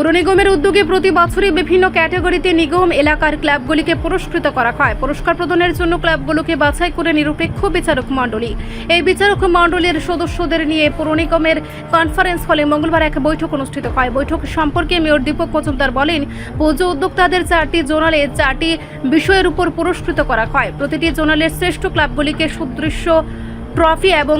পুর নিগমের উদ্যোগে প্রতি বছরই বিভিন্ন ক্যাটাগরিতে নিগম এলাকার ক্লাবগুলিকে পুরস্কৃত করা হয়। পুরস্কার প্রদানের জন্য ক্লাবগুলোকে বাছাই করে নিরপেক্ষ বিচারক মণ্ডলী। এই বিচারক মণ্ডলীর সদস্যদের নিয়ে পুর নিগমের কনফারেন্স হলে মঙ্গলবার এক বৈঠক অনুষ্ঠিত হয়। বৈঠক সম্পর্কে মেয়র দীপক মজুমদার বলেন পুজো উদ্যোক্তাদের চারটি জোনালে চারটি বিষয়ের উপর পুরস্কৃত করা হয়। প্রতিটি জোনালের শ্রেষ্ঠ ক্লাবগুলিকে সুদৃশ্য ট্রফি এবং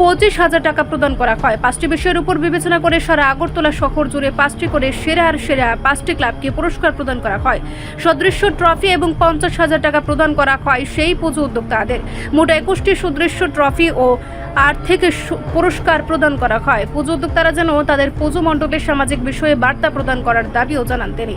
পঁচিশ হাজার টাকা প্রদান করা হয়। পাঁচটি বিষয়ের উপর বিবেচনা করে সারা আগরতলা শহর জুড়ে পাঁচটি করে সেরা আর সেরা পাঁচটি ক্লাবকে পুরস্কার প্রদান করা হয়। সদৃশ্য ট্রফি এবং পঞ্চাশ হাজার টাকা প্রদান করা হয় সেই পুজো উদ্যোক্তাদের। মোট একুশটি সুদৃশ্য ট্রফি ও আট থেকে পুরস্কার প্রদান করা হয়। পুজো উদ্যোক্তারা যেন তাদের পুজো মণ্ডপের সামাজিক বিষয়ে বার্তা প্রদান করার দাবিও জানান তিনি।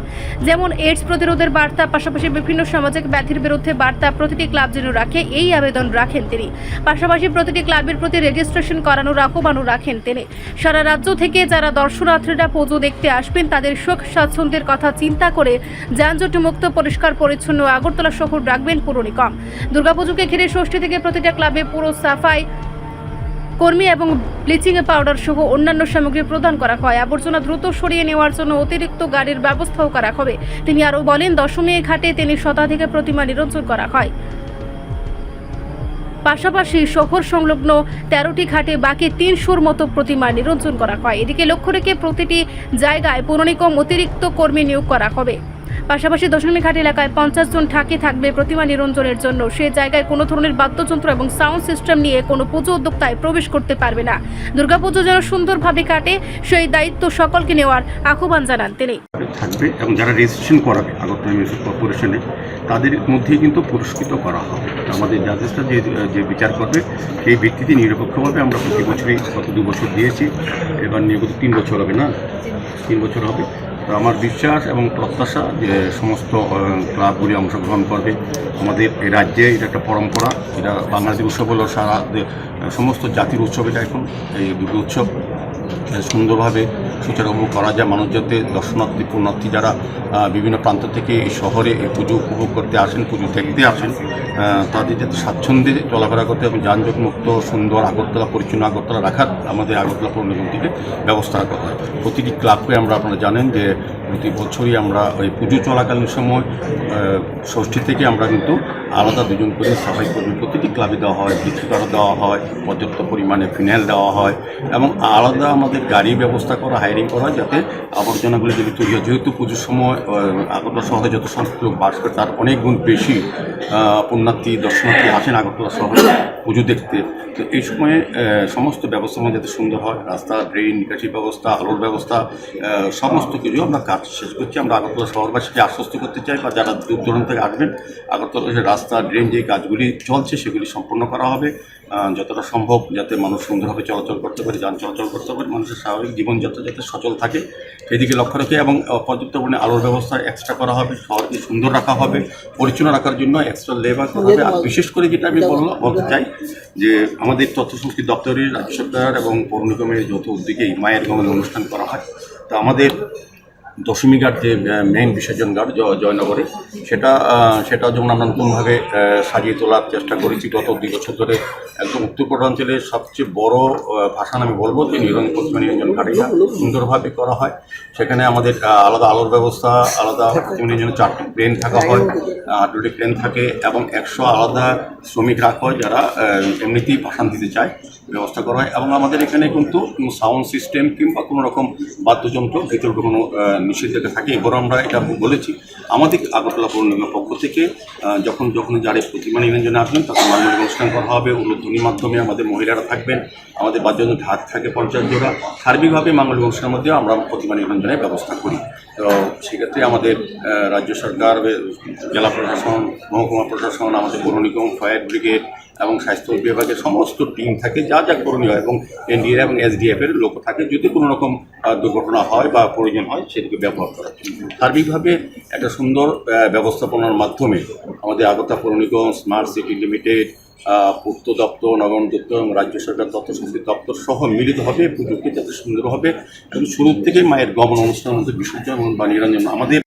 যেমন এইডস প্রতিরোধের বার্তা, পাশাপাশি বিভিন্ন সামাজিক ব্যাধির বিরুদ্ধে বার্তা প্রতিটি ক্লাব যেন রাখে, এই আবেদন রাখেন তিনি। পাশাপাশি প্রতিটি ক্লাবের প্রতি রেজিস্ট্রেশন করানোর আহ্বানও রাখেন তিনি। সারা রাজ্য থেকে যারা দর্শনার্থীরা পুজো দেখতে আসবেন, তাদের সুখ স্বাচ্ছন্দ্যের কথা চিন্তা করে যানজট মুক্ত, পরিষ্কার, পরিচ্ছন্ন আগরতলা শহর রাখবেন পুর নিগম। দুর্গাপুজোকে ঘিরে ষষ্ঠী থেকে প্রতিটা ক্লাবে পুরো সাফাই, কর্মী এবং ব্লিচিং পাউডার সহ অন্যান্য সামগ্রী প্রদান করা হয়। আবর্জনা দ্রুত সরিয়ে নেওয়ার জন্য অতিরিক্ত গাড়ির ব্যবস্থাও করা হবে। তিনি আরও বলেন, দশমী ঘাটে তিনি শতাধিকে প্রতিমা নিরঞ্জন করা হয়। পাশাপাশি শহর সংলগ্ন তেরোটি ঘাটে বাকি তিনশোর মতো প্রতিমা নিরঞ্জন করা হয়। এদিকে লক্ষ্য রেখে প্রতিটি জায়গায় পৌরনিকম অতিরিক্ত কর্মী নিয়োগ করা হবে। পাশাপাশি দশমী ঘাট এলাকায় পঞ্চাশ জন ঠাকি থাকবে প্রতিমা নিরঞ্জনের জন্য। সে জায়গায় কোনো ধরনের বাদ্যযন্ত্র এবং সাউন্ড সিস্টেম নিয়ে কোনো পুজো উদ্যোক্তায় প্রবেশ করতে পারবে না। দুর্গাপুজো যেন সুন্দরভাবে কাটে, সেই দায়িত্ব সকলকে নেওয়ার আহ্বান জানান তিনি। থাকবে এবং যারা রেজিস্ট্রেশন করাবে, আগরতলা মিউনিসিপাল কর্পোরেশনে তাদের মধ্যেই কিন্তু পুরস্কৃত করা হবে। আমাদের জাজেসরা যে যে বিচার করবে, সেই ভিত্তিতে নিরপেক্ষভাবে আমরা প্রতি বছরই গত দু বছর দিয়েছি, এবার নিয়মিত তিন বছর হবে না? তিন বছর হবে। তো আমার বিশ্বাস এবং প্রত্যাশা যে সমস্ত ক্লাবগুলি অংশগ্রহণ করবে। আমাদের এই রাজ্যে এটা একটা পরম্পরা, এটা বাংলাদেশের উৎসব হলো সারা সমস্ত জাতির উৎসব এটা এখন, এই উৎসব সুন্দরভাবে সুচারুরূপ করা যায়। মানুষ যাতে দর্শনার্থী, পুণ্যার্থী যারা বিভিন্ন প্রান্ত থেকে এই শহরে এই পুজো উপভোগ করতে আসেন, পুজো দেখতে আসেন তাদের যাতে স্বাচ্ছন্দ্যে চলাফেরা করতে এবং যানজট মুক্ত সুন্দর আগরতলা, পরিচ্ছন্ন আগরতলা রাখার আমাদের আগরতলা পৌর নিগম থেকে ব্যবস্থা রাখা হয়। প্রতিটি ক্লাবকে আমরা, আপনারা জানেন যে প্রতি বছরই আমরা ওই পুজো চলাকালীন সময় ষষ্ঠী থেকে আমরা কিন্তু আলাদা দুজন করে সাফাই কর্মী প্রতিটি ক্লাবে দেওয়া হয় বিক্রি করা দেওয়া হয়, পর্যাপ্ত পরিমাণে ফিনাইল দেওয়া হয় এবং আলাদা আমাদের গাড়ি ব্যবস্থা করা হায়ারিং করা হয় যাতে আবর্জনাগুলি যদি তৈরি হয়। যেহেতু পুজোর সময় আগরতলা শহরে যত সংখ্যক বাস করে, তার অনেক গুণ বেশি পুণ্যার্থী, দর্শনার্থী আসেন আগরতলা শহরে পুজো দেখতে। তো এই সময়ে সমস্ত ব্যবস্থা আমাদের যাতে সুন্দর হয়, রাস্তা ড্রেন নিকাশি ব্যবস্থা, আলোর ব্যবস্থা সমস্ত কিছু আমরা কাজ শেষ করছি। আমরা আগরতলা শহরবাসীকে আশ্বস্ত করতে চাই বা যারা দূর দূরান্ত থেকে আসবেন, আগরতলা যে রাস্তা ড্রেন যে কাজগুলি চলছে, সেগুলি সম্পন্ন করা হবে। যতটা সম্ভব যাতে মানুষ সুন্দরভাবে চলাচল করতে পারে, যান চলাচল করতে পারে, মানুষের স্বাভাবিক জীবনযাত্রা যাতে সচল থাকে। এদিকে লক্ষ্য রেখে এবং পর্যাপ্ত পরিমাণে আলোর ব্যবস্থা এক্সট্রা করা হবে, শহরকে সুন্দর রাখা হবে, পরিচ্ছন্ন রাখার জন্য এক্সট্রা লেবার করা হবে। আর বিশেষ করে যেটা আমি বললাম বলতে চাই যে আমাদের তথ্য সংস্কৃতি দপ্তরের রাজ্য সরকার এবং পৌর নিগমের যৌথ উদ্যোগেই মায়ের গমন অনুষ্ঠান করা হয়। তো আমাদের দশমী ঘাট যে মেইন বিসর্জন ঘাট জয়নগরে, সেটা সেটা যেমন আমরা নতুনভাবে সাজিয়ে তোলার চেষ্টা করেছি গত দুই বছর ধরে, একদম উত্তর পূর্বাঞ্চলের সবচেয়ে বড় ভাষা আমি বলব যে নিরঞ্জন প্রতিমা নিরঞ্জন ঘাটটা সুন্দরভাবে করা হয়। সেখানে আমাদের আলাদা আলোর ব্যবস্থা, আলাদা নিরঞ্জনের চারটি প্লেন থাকা হয়। দুটি প্লেন থাকে এবং একশো আলাদা শ্রমিক রাখা হয় যারা এমনিতেই ভাষণ দিতে চায় ব্যবস্থা করা হয় এবং আমাদের এখানে কিন্তু সাউন্ড সিস্টেম কিংবা কোনো রকম বাদ্যযন্ত্র ভিতরে কোনো নিষেধাজ্ঞা থাকে। এবার আমরা এটা বলেছি আমাদের আগরতলা পৌর নিগমের পক্ষ থেকে যখন যখন যারা প্রতিমা নিরঞ্জনে আসবেন, তখন মানবিক অনুষ্ঠান করা হবে উল্লধ্বনির মাধ্যমে আমাদের মহিলারা থাকবেন, আমাদের বাদ্যযন্ত্র ঢাক থাকে পঞ্চাশ জোড়া, সার্বিকভাবে মাঙ্গলিক অনুষ্ঠানের মধ্যে আমরা প্রতিমা নিরঞ্জনের ব্যবস্থা করি। তো সেক্ষেত্রে আমাদের রাজ্য সরকার জেলা প্রশাসন, মহকুমা প্রশাসন, আমাদের পৌর নিগম ফায়ার ব্রিগেড এবং স্বাস্থ্য বিভাগের সমস্ত টিম থাকে, যা যা করণীয় হয় এবং এনডিএ এবং এসডিএফ এর লোক থাকে, যদি কোনো রকম দুর্ঘটনা হয় বা প্রয়োজন হয়, সেটিকে ব্যবহার জন্য সার্বিকভাবে একটা সুন্দর ব্যবস্থাপনার মাধ্যমে আমাদের আগরতলা পৌর নিগম স্মার্ট সিটি লিমিটেড পূর্ত দপ্তর, নগর দপ্তর এবং রাজ্য সরকার তথ্য সংস্কৃতি দপ্তর সহ মিলিত হবে পুজোকে যাতে সুন্দর হবে। এবং শুরু থেকে মায়ের গমন অনুষ্ঠানের মধ্যে বিসর্জন এবং বা নিরঞ্জন আমাদের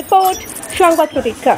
রিপোর্ট, সংবাদ প্রতীক্ষা।